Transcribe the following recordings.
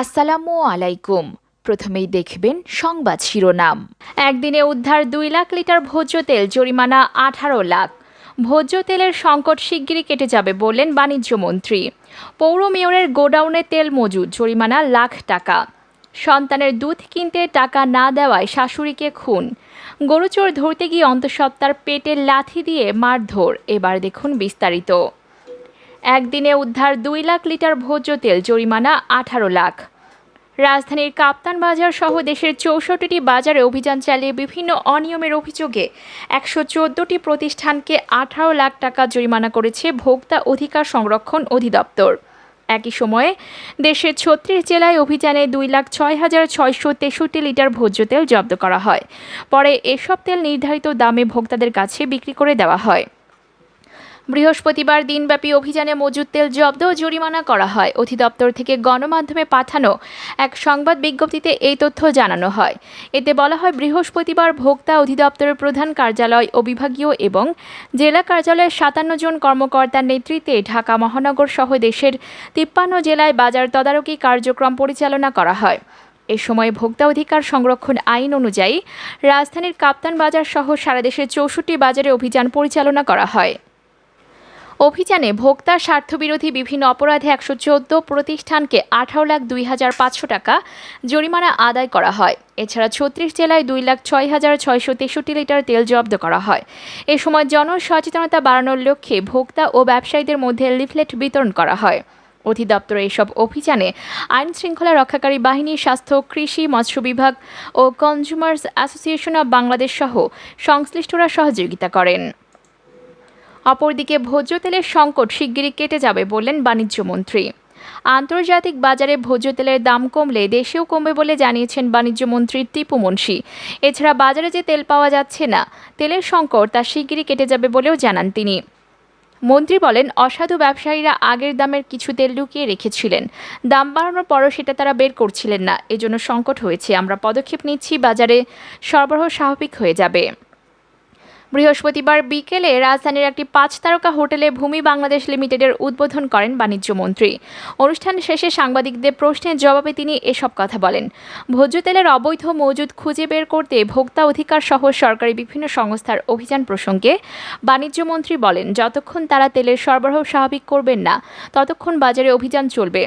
আসসালামু আলাইকুম। প্রথমেই দেখবেন সংবাদ শিরোনাম। একদিনে উদ্ধার দুই লাখ লিটার ভোজ্য তেল, জরিমানা আঠারো লাখ। ভোজ্য তেলের সংকট শিগগিরই কেটে যাবে বললেন বাণিজ্যমন্ত্রী পৌর মেয়রের গোডাউনে তেল মজুদ, জরিমানা লাখ টাকা। সন্তানের দুধ কিনতে টাকা না দেওয়ায় শাশুড়িকে খুন। গরুচোর ধরতে গিয়ে অন্তঃসত্ত্বার পেটে লাথি দিয়ে মারধর। এবার দেখুন বিস্তারিত। একদিনে উদ্ধার দুই লাখ লিটার ভোজ্য তেল, জরিমানা আঠারো লাখ। রাজধানীর কাপ্তান বাজার সহ দেশের চৌষট্টিটি বাজারে অভিযান চালিয়ে বিভিন্ন অনিয়মের অভিযোগে একশো চোদ্দোটি প্রতিষ্ঠানকে আঠারো লাখ টাকা জরিমানা করেছে ভোক্তা অধিকার সংরক্ষণ অধিদপ্তর। একই সময়ে দেশের ছত্রিশ জেলায় অভিযানে দুই লাখ ছয় হাজার ছয়শো তেষট্টি লিটার ভোজ্য তেল জব্দ করা হয়। পরে এসব তেল নির্ধারিত দামে ভোক্তাদের কাছে বিক্রি করে দেওয়া হয়। বৃহস্পতিবার দিনব্যাপী অভিযানে মজুদ তেল জব্দ ও জরিমানা করা হয়। অধিদপ্তর থেকে গণমাধ্যমে পাঠানো এক সংবাদ বিজ্ঞপ্তিতে এই তথ্য জানানো হয়। এতে বলা হয়, বৃহস্পতিবার ভোক্তা অধিদপ্তরের প্রধান কার্যালয় ও বিভাগীয় এবং জেলা কার্যালয়ের সাতান্ন জন কর্মকর্তার নেতৃত্বে ঢাকা মহানগর সহ দেশের তিপ্পান্ন জেলায় বাজার তদারকি কার্যক্রম পরিচালনা করা হয়। এ সময় ভোক্তা অধিকার সংরক্ষণ আইন অনুযায়ী রাজধানীর কাপ্তান বাজার সহ সারা দেশের চৌষট্টি বাজারে অভিযান পরিচালনা করা হয়। অভিযানে ভোক্তা স্বার্থবিরোধী বিভিন্ন অপরাধে একশো চোদ্দ প্রতিষ্ঠানকে আঠারো লাখ দুই হাজার পাঁচশো টাকা জরিমানা আদায় করা হয়। এছাড়া ছত্রিশ জেলায় দুই লাখ ছয় হাজার ছয়শো তেষট্টি লিটার তেল জব্দ করা হয়। এ সময় জনসচেতনতা বাড়ানোর লক্ষ্যে ভোক্তা ও ব্যবসায়ীদের মধ্যে লিফলেট বিতরণ করা হয়। অধিদপ্তর এসব অভিযানে আইন শৃঙ্খলা রক্ষাকারী বাহিনী, স্বাস্থ্য, কৃষি, মৎস্য বিভাগ ও কনজিউমার্স অ্যাসোসিয়েশন অব বাংলাদেশ সহ সংশ্লিষ্টরা সহযোগিতা করেন। অপরদিকে ভোজ্য তেলের সংকট শিগগিরই কেটে যাবে বললেন বাণিজ্যমন্ত্রী আন্তর্জাতিক বাজারে ভোজ্য তেলের দাম কমলে দেশেও কমবে বলে জানিয়েছেন বাণিজ্যমন্ত্রী টিপু মুন্সি। এছাড়া বাজারে যে তেল পাওয়া যাচ্ছে না, তেলের সংকট তা শিগগিরই কেটে যাবে বলেও জানান তিনি। মন্ত্রী বলেন, অসাধু ব্যবসায়ীরা আগের দামের কিছু তেল লুকিয়ে রেখেছিলেন। দাম বাড়ানোর পরও সেটা তারা বের করছিলেন না। এজন্য সংকট হয়েছে। আমরা পদক্ষেপ নিচ্ছি, বাজারে সরবরাহ স্বাভাবিক হয়ে যাবে। বৃহস্পতিবার বিকেলে রাজধানীর একটি পাঁচ তারকা হোটেলে ভূমি বাংলাদেশ লিমিটেডের উদ্বোধন করেন বাণিজ্যমন্ত্রী অনুষ্ঠান শেষে সাংবাদিকদের প্রশ্নের জবাবে তিনি এসব কথা বলেন। ভোজ্য তেলের অবৈধ মজুদ খুঁজে বের করতে ভোক্তা অধিকার সহ সরকারি বিভিন্ন সংস্থার অভিযান প্রসঙ্গে বাণিজ্যমন্ত্রী বলেন, যতক্ষণ তারা তেলের সরবরাহ স্বাভাবিক করবেন না, ততক্ষণ বাজারে অভিযান চলবে।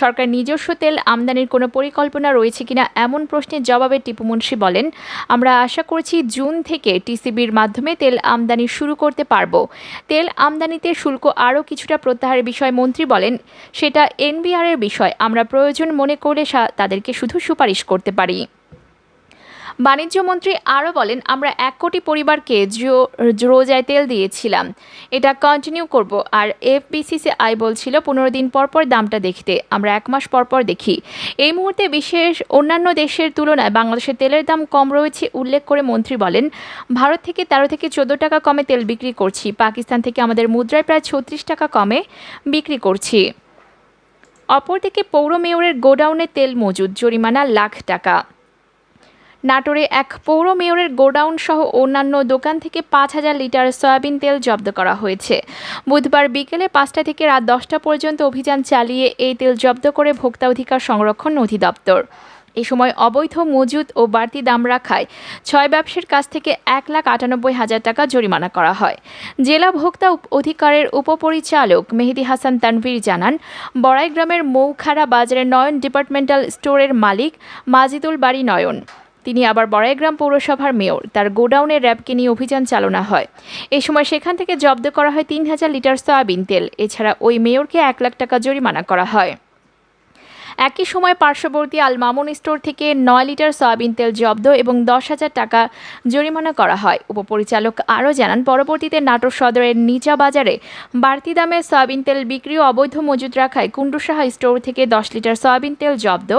সরকার নিজস্ব তেল আমদানির কোনো পরিকল্পনা রয়েছে কিনা এমন প্রশ্নের জবাবে টিপু মুন্সি বলেন, আমরা আশা করছি জুন থেকে টিসিবির মাধ্যমে তেল আমদানি শুরু করতে পারব। তেল আমদানিতে শুল্ক আরও কিছুটা প্রত্যাহারের বিষয় মন্ত্রী বলেন, সেটা এনবিআরের বিষয়। আমরা প্রয়োজন মনে করলে তাদেরকে শুধু সুপারিশ করতে পারি। বাণিজ্যমন্ত্রী আরও বলেন, আমরা এক কোটি পরিবারকে জিও- রোজায় তেল দিয়েছিলাম। এটা কন্টিনিউ করব। আর এফবিসিসিআই বলছিল, পনেরো দিন পর পর দামটা দেখতে, আমরা এক মাস পর পর দেখি। এই মুহূর্তে বিশেষ অন্যান্য দেশের তুলনায় বাংলাদেশের তেলের দাম কম রয়েছে, উল্লেখ করে মন্ত্রী বলেন, ভারত থেকে তেরো থেকে চোদ্দ টাকা কমে তেল বিক্রি করছি, পাকিস্তান থেকে আমাদের মুদ্রায় প্রায় ছত্রিশ টাকা কমে বিক্রি করছি। অপরদিকে পৌর মেয়রের গোডাউনে তেল মজুদ, জরিমানা লাখ টাকা। নাটোরে এক পৌর মেয়রের গোডাউন সহ অন্যান্য দোকান থেকে পাঁচ হাজার লিটার সয়াবিন তেল জব্দ করা হয়েছে। বুধবার বিকেলে পাঁচটা থেকে রাত দশটা পর্যন্ত অভিযান চালিয়ে এই তেল জব্দ করে ভোক্তা অধিকার সংরক্ষণ অধিদপ্তর। এ সময় অবৈধ মজুদ ও বাড়তি দাম রাখায় ছয় ব্যবসার কাছ থেকে এক লাখ আটানব্বই হাজার টাকা জরিমানা করা হয়। জেলা ভোক্তা অধিকারের উপপরিচালক মেহেদি হাসান তানভীর জানান বড়াই গ্রামের বাজারের নয়ন ডিপার্টমেন্টাল স্টোরের মালিক মাজিদুল বাড়ি নয়ন। তিনি আবার বড়াইগ্রাম পৌরসভার মেয়র। তার গোডাউনে র্যাবকে নিয়ে অভিযান চালনা হয়। এ সময় সেখান থেকে জব্দ করা হয় তিন হাজার লিটার সয়াবিন তেল। এছাড়া ওই মেয়রকে এক লাখ টাকা জরিমানা করা হয়। একই সময় পার্শ্ববর্তী আল মামুন স্টোর থেকে নয় লিটার সয়াবিন তেল জব্দ এবং দশ হাজার টাকা জরিমানা করা হয়। উপপরিচালক আরও জানান, পরবর্তীতে নাটোর সদরের নিচা বাজারে বাড়তি দামে সয়াবিন তেল বিক্রি অবৈধ মজুদ রাখায় কুণ্ডুসাহা স্টোর থেকে দশ লিটার সয়াবিন তেল জব্দ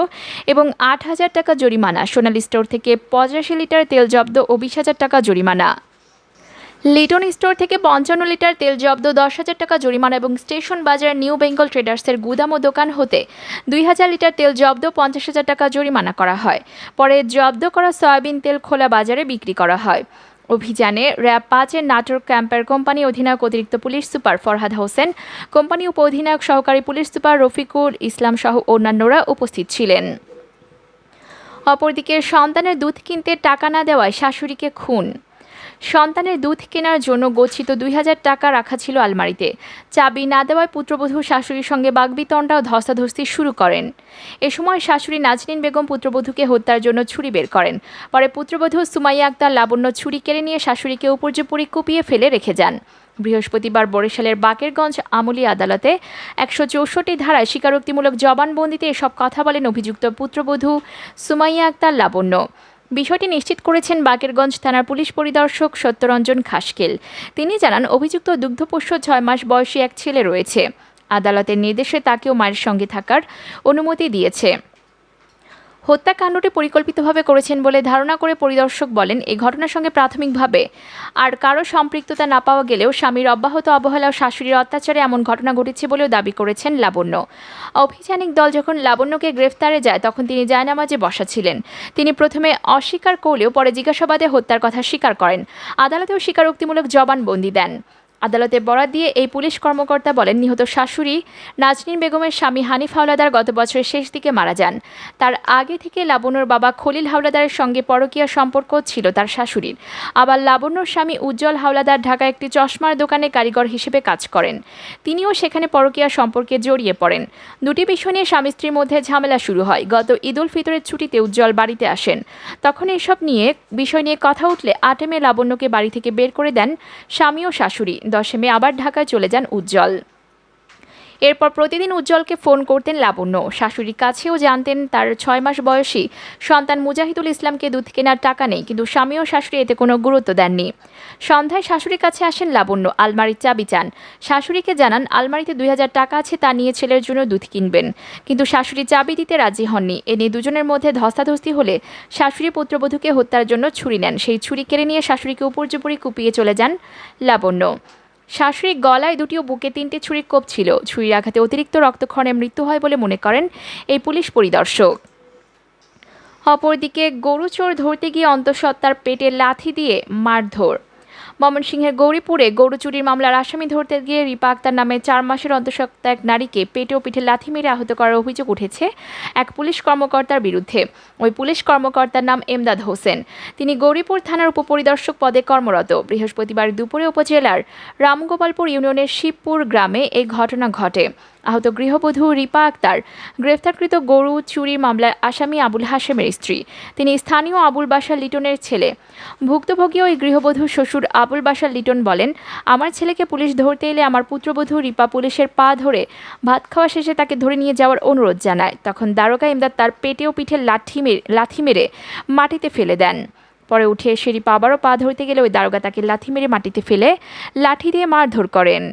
এবং আট হাজার টাকা জরিমানা। সোনালী স্টোর থেকে পঁচাশি লিটার তেল জব্দ ও বিশ হাজার টাকা জরিমানা। লিটন স্টোর থেকে পঞ্চান্ন লিটার তেল জব্দ দশ হাজার টাকা জরিমানা এবং স্টেশন বাজার নিউ বেঙ্গল ট্রেডার্সের গুদাম ও দোকান হতে দুই হাজার লিটার তেল জব্দ পঞ্চাশ হাজার টাকা জরিমানা করা হয়। পরে জব্দ করা সয়াবিন তেল খোলা বাজারে বিক্রি করা হয়। অভিযানে র্যাব পাঁচের নাটোর ক্যাম্পের কোম্পানি অধিনায়ক অতিরিক্ত police super Farhad Hossain, company উপ অধিনায়ক সহকারী পুলিশ সুপার রফিকুল ইসলাম সহ অন্যান্যরা উপস্থিত ছিলেন। অপরদিকে সন্তানের দুধ কিনতে টাকা না দেওয়ায় শাশুড়িকে খুন। সন্তানের দুধ কেনার জন্য গচ্ছিত দুই হাজার টাকা রাখা ছিল আলমারিতে। চাবি না দেওয়ায় পুত্রবধূ শাশুড়ির সঙ্গে বাগবিতণ্ডা ও ধস্তাধস্তি শুরু করেন। এ সময় শাশুড়ি নাজনীন বেগম পুত্রবধূকে হত্যার জন্য ছুরি বের করেন। পরে পুত্রবধূ সুমাইয়া আক্তার লাবণ্য ছুরি কেড়ে নিয়ে শাশুড়িকে উপর্যুপরি কুপিয়ে ফেলে রেখে যান। বৃহস্পতিবার বরিশালের বাকেরগঞ্জ আমলি আদালতে একশো চৌষট্টি ধারায় স্বীকারোক্তিমূলক জবানবন্দিতে এসব কথা বলেন অভিযুক্ত পুত্রবধূ সুমাইয়া আক্তার লাবণ্য। বিষয়টি নিশ্চিত করেছেন বাকেরগঞ্জ থানার পুলিশ পরিদর্শক সত্যরঞ্জন খাসকেল। তিনি জানান, অভিযুক্ত দুগ্ধপোষ্য ছয় মাস বয়সী এক ছেলে রয়েছে। আদালতের নির্দেশে তাকেও মায়ের সঙ্গে থাকার অনুমতি দিয়েছে। হত্যাকাণ্ডটি পরিকল্পিতভাবে করেছেন বলে ধারণা করে পরিদর্শক বলেন এই ঘটনার সঙ্গে প্রাথমিকভাবে আর কারও সম্পৃক্ততা না পাওয়া গেলেও স্বামীর অব্যাহত অবহেলা ও শাশুড়ির অত্যাচারে এমন ঘটনা ঘটেছে বলেও দাবি করেছেন লাবণ্য। অভিযানিক দল যখন লাবণ্যকে গ্রেফতারে যায়, তখন তিনি জায়নামাজে বসা ছিলেন। তিনি প্রথমে অস্বীকার করলেও পরে জিজ্ঞাসাবাদে হত্যার কথা স্বীকার করেন। আদালতেও স্বীকারোক্তিমূলক জবানবন্দি দেন। আদালতে বরাত দিয়ে এই পুলিশ কর্মকর্তা বলেন, নিহত শাশুড়ি নাজনীন বেগমের স্বামী হানিফ হাওলাদার গত বছরের শেষ দিকে মারা যান। তার আগে থেকে লাবণ্যর বাবা খলিল হাওলাদারের সঙ্গে পরকীয়া সম্পর্ক ছিল তার শাশুড়ির। আবার লাবণ্যর স্বামী উজ্জ্বল হাওলাদার ঢাকা একটি চশমার দোকানে কারিগর হিসেবে কাজ করেন। তিনিও সেখানে পরকীয়া সম্পর্কে জড়িয়ে পড়েন। দুটি বিষয় নিয়ে স্বামী স্ত্রীর মধ্যে ঝামেলা শুরু হয়। গত ঈদ উল ফিতরের ছুটিতে উজ্জ্বল বাড়িতে আসেন। তখন এসব নিয়ে, বিষয় নিয়ে কথা উঠলে আটে মে লাবণ্যকে বাড়ি থেকে বের করে দেন স্বামী ও শাশুড়ি। দশে মে আবার ঢাকায় চলে যান উজ্জ্বল। এরপর প্রতিদিন উজ্জ্বলকে ফোন করতেন লাবণ্য। শাশুড়ির কাছেও জানতেন তার ছয় মাস বয়সী সন্তান মুজাহিদুল ইসলামকে দুধ কেনার টাকা নেই, কিন্তু স্বামী ও শাশুড়ি এতে কোনো গুরুত্ব দেননি। সন্ধ্যায় শাশুড়ির কাছে আসেন লাবণ্য, আলমারির চাবি চান। শাশুড়িকে জানান, আলমারিতে দুই হাজার টাকা আছে, তা নিয়ে ছেলের জন্য দুধ কিনবেন। কিন্তু শাশুড়ি চাবি দিতে রাজি হননি। এ নিয়ে দুজনের মধ্যে ধস্তাধস্তি হলে শাশুড়ি পুত্রবধূকে হত্যার জন্য ছুরি নেন। সেই ছুরি কেড়ে নিয়ে শাশুড়িকে উপর্যুপরি কুপিয়ে চলে যান লাবণ্য। শাশুড়ির গলায় দুটি ও বুকে তিনটি ছুরির কোপ ছিল। ছুরির আঘাতে অতিরিক্ত রক্তক্ষরণে মৃত্যু হয় বলে মনে করেন এই পুলিশ পরিদর্শক। অপরদিকে গরু চোর ধরতে গিয়ে অন্তঃসত্ত্বার পেটে লাথি দিয়ে মারধর। ময়মনসিংহের গৌরীপুরে গরু চুরির মামলার আসামি ধরতে গিয়ে রিপা আক্তার নামে চার মাসের অন্তঃসত্ত্বা এক নারীকে পেটে ও পিঠে লাথি মেরে আহত করার অভিযোগ উঠেছে এক পুলিশ কর্মকর্তার বিরুদ্ধে। ওই পুলিশ কর্মকর্তার নাম এমদাদ হোসেন। তিনি গৌরীপুর থানার উপপরিদর্শক পদে কর্মরত। বৃহস্পতিবার দুপুরে উপজেলার রামগোপালপুর ইউনিয়নের শিবপুর গ্রামে এই ঘটনা ঘটে। আহত গৃহবধূ রিপা আক্তার, গ্রেফতারকৃত গরু, চুরি মামলায় আসামি আবুল হাশেমের স্ত্রী। তিনি স্থানীয় আবুল বাসার লিটনের ছেলে। ভুক্তভোগী ওই গৃহবধূ শ্বশুর আবুল বাসার লিটন বলেন, আমার ছেলেকে পুলিশ ধরতে এলে আমার পুত্রবধূ রিপা পুলিশের পা ধরে ভাত খাওয়া শেষে তাকে ধরে নিয়ে যাওয়ার অনুরোধ জানায়। তখন দ্বারকা ইমদাদ তার পেটে ও পিঠে লাঠি মেরে, লাথি মেরে মাটিতে ফেলে দেন। পরে উঠে এসে আবারও পা ধরতে গেলে ওই দারোগা তাকে লাথি মেরে মাটিতে ফেলে, লাঠি দিয়ে মারধর করেন।